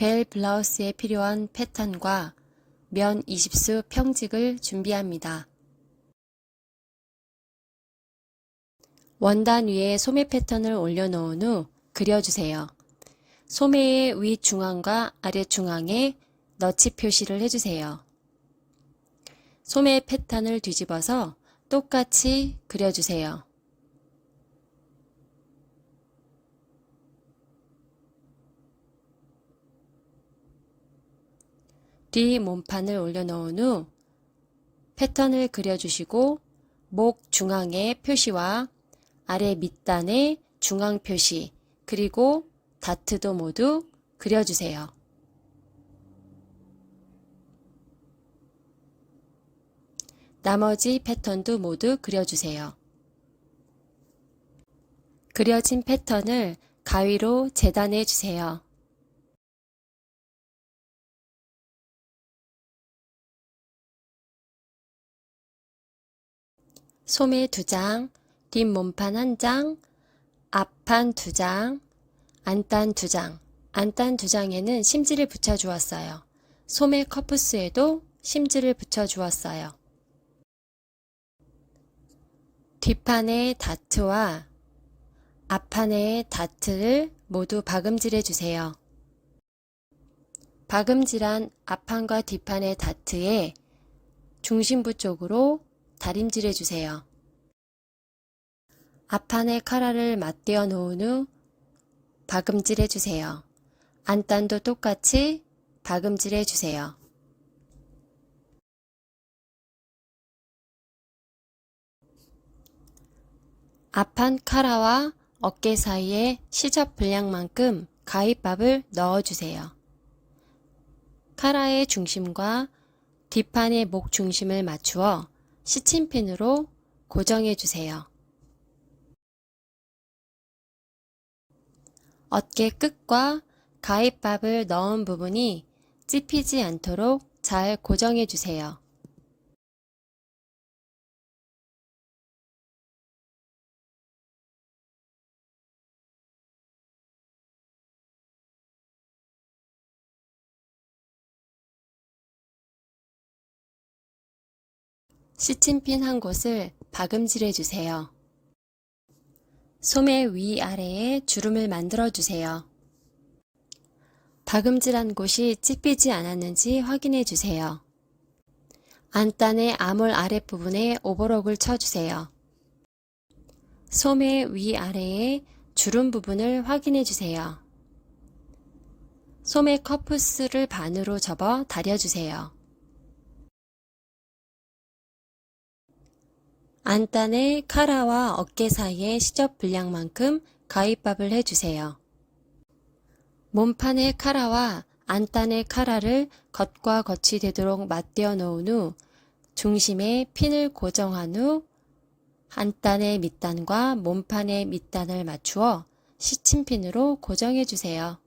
벨 블라우스에 필요한 패턴과 면 20수 평직을 준비합니다. 원단 위에 소매 패턴을 올려놓은 후 그려주세요. 소매의 위 중앙과 아래 중앙에 너치 표시를 해주세요. 소매 패턴을 뒤집어서 똑같이 그려주세요. 뒤 몸판을 올려놓은 후 패턴을 그려주시고 목 중앙의 표시와 아래 밑단의 중앙 표시 그리고 다트도 모두 그려주세요. 나머지 패턴도 모두 그려주세요. 그려진 패턴을 가위로 재단해 주세요. 소매 2장, 뒷몸판 1장, 앞판 2장, 안단 2장. 안단 2장에는 심지를 붙여 주었어요. 소매 커프스에도 심지를 붙여 주었어요. 뒷판의 다트와 앞판의 다트를 모두 박음질해 주세요. 박음질한 앞판과 뒷판의 다트에 중심부 쪽으로 다림질해 주세요. 앞판의 카라를 맞대어 놓은 후 박음질해 주세요. 안단도 똑같이 박음질해 주세요. 앞판 카라와 어깨 사이에 시접 분량만큼 가위밥을 넣어주세요. 카라의 중심과 뒷판의 목 중심을 맞추어 시침핀으로 고정해 주세요. 어깨 끝과 가위밥을 넣은 부분이 찝히지 않도록 잘 고정해 주세요. 시침핀 한 곳을 박음질해 주세요. 소매 위아래에 주름을 만들어 주세요. 박음질한 곳이 찝히지 않았는지 확인해 주세요. 안단의 암홀 아랫부분에 오버록을 쳐주세요. 소매 위아래에 주름 부분을 확인해 주세요. 소매 커프스를 반으로 접어 다려주세요. 안단의 카라와 어깨 사이에 시접 분량만큼 가위밥을 해주세요. 몸판의 카라와 안단의 카라를 겉과 겉이 되도록 맞대어 놓은 후 중심에 핀을 고정한 후 안단의 밑단과 몸판의 밑단을 맞추어 시침핀으로 고정해 주세요.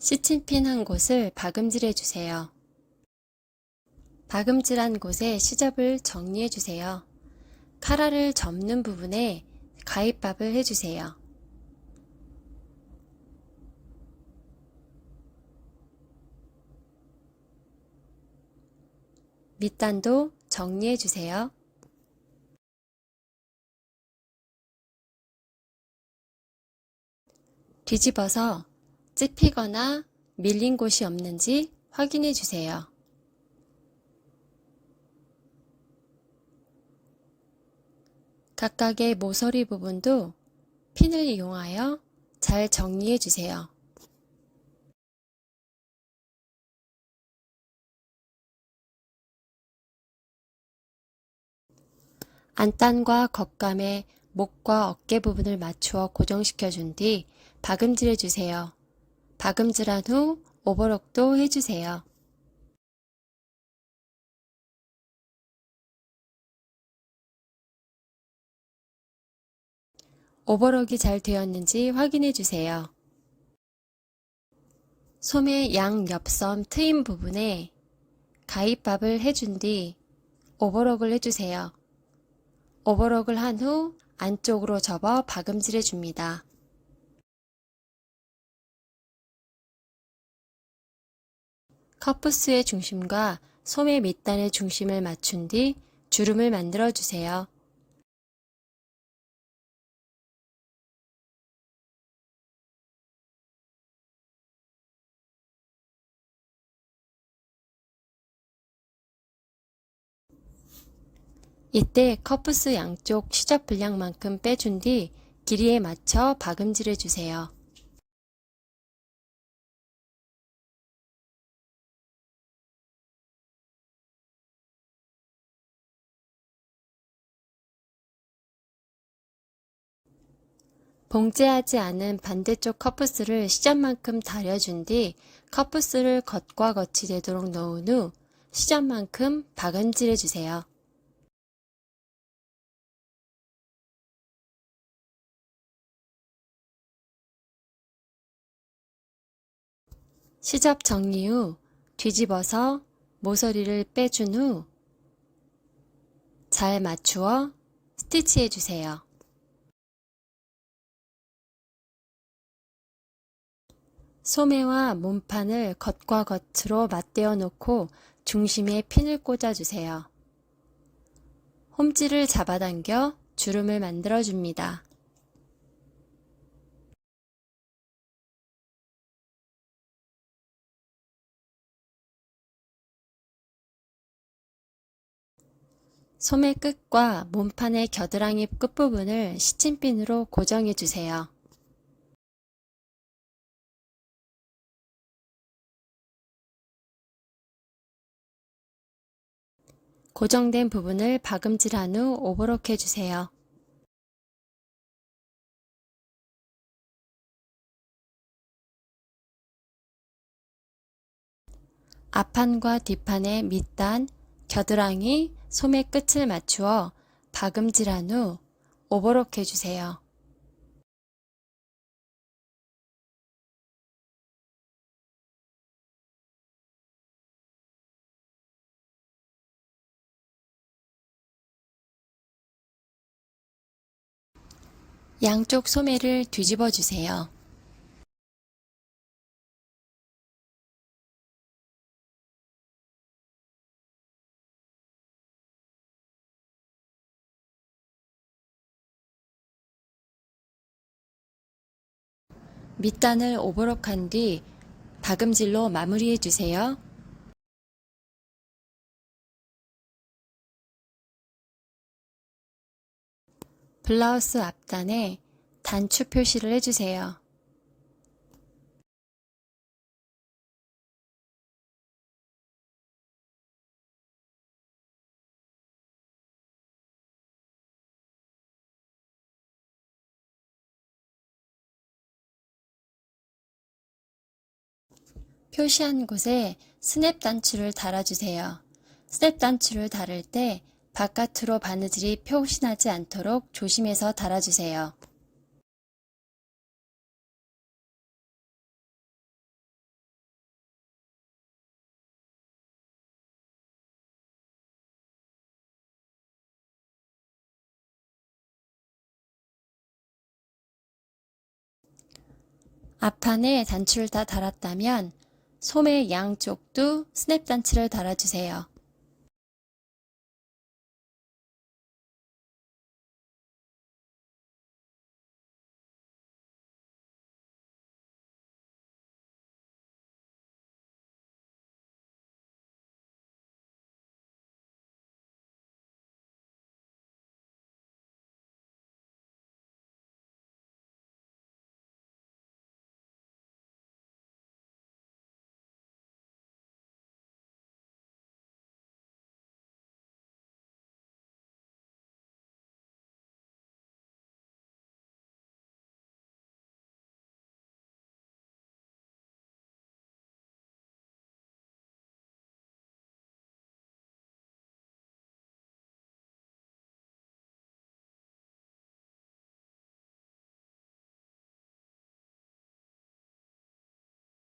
시침핀 한 곳을 박음질해 주세요. 박음질한 곳에 시접을 정리해 주세요. 카라를 접는 부분에 가위밥을 해주세요. 밑단도 정리해 주세요. 뒤집어서 찝히거나 밀린 곳이 없는지 확인해 주세요. 각각의 모서리 부분도 핀을 이용하여 잘 정리해 주세요. 안단과 겉감의 목과 어깨 부분을 맞추어 고정시켜 준 뒤 박음질해 주세요. 박음질한 후 오버록도 해주세요. 오버록이 잘 되었는지 확인해 주세요. 소매 양 옆섬 트임 부분에 가위밥을 해준 뒤 오버록을 해주세요. 오버록을 한 후 안쪽으로 접어 박음질해 줍니다. 커프스의 중심과 소매 밑단의 중심을 맞춘 뒤 주름을 만들어 주세요. 이때 커프스 양쪽 시접 분량만큼 빼준 뒤 길이에 맞춰 박음질해 주세요. 봉제하지 않은 반대쪽 커프스를 시접만큼 다려준 뒤 커프스를 겉과 겉이 되도록 넣은 후 시접만큼 박음질해 주세요. 시접 정리 후 뒤집어서 모서리를 빼준 후 잘 맞추어 스티치해 주세요. 소매와 몸판을 겉과 겉으로 맞대어 놓고 중심에 핀을 꽂아 주세요. 홈질을 잡아당겨 주름을 만들어 줍니다. 소매 끝과 몸판의 겨드랑이 끝부분을 시침핀으로 고정해 주세요. 고정된 부분을 박음질한 후 오버록 해주세요. 앞판과 뒷판의 밑단, 겨드랑이, 소매 끝을 맞추어 박음질한 후 오버록 해주세요. 양쪽 소매를 뒤집어 주세요. 밑단을 오버록한 뒤 박음질로 마무리해 주세요. 블라우스 앞단에 단추 표시를 해주세요. 표시한 곳에 스냅 단추를 달아주세요. 스냅 단추를 달을 때 바깥으로 바느질이 표시나지 않도록 조심해서 달아주세요. 앞판에 단추를 다 달았다면 소매 양쪽도 스냅 단추를 달아주세요.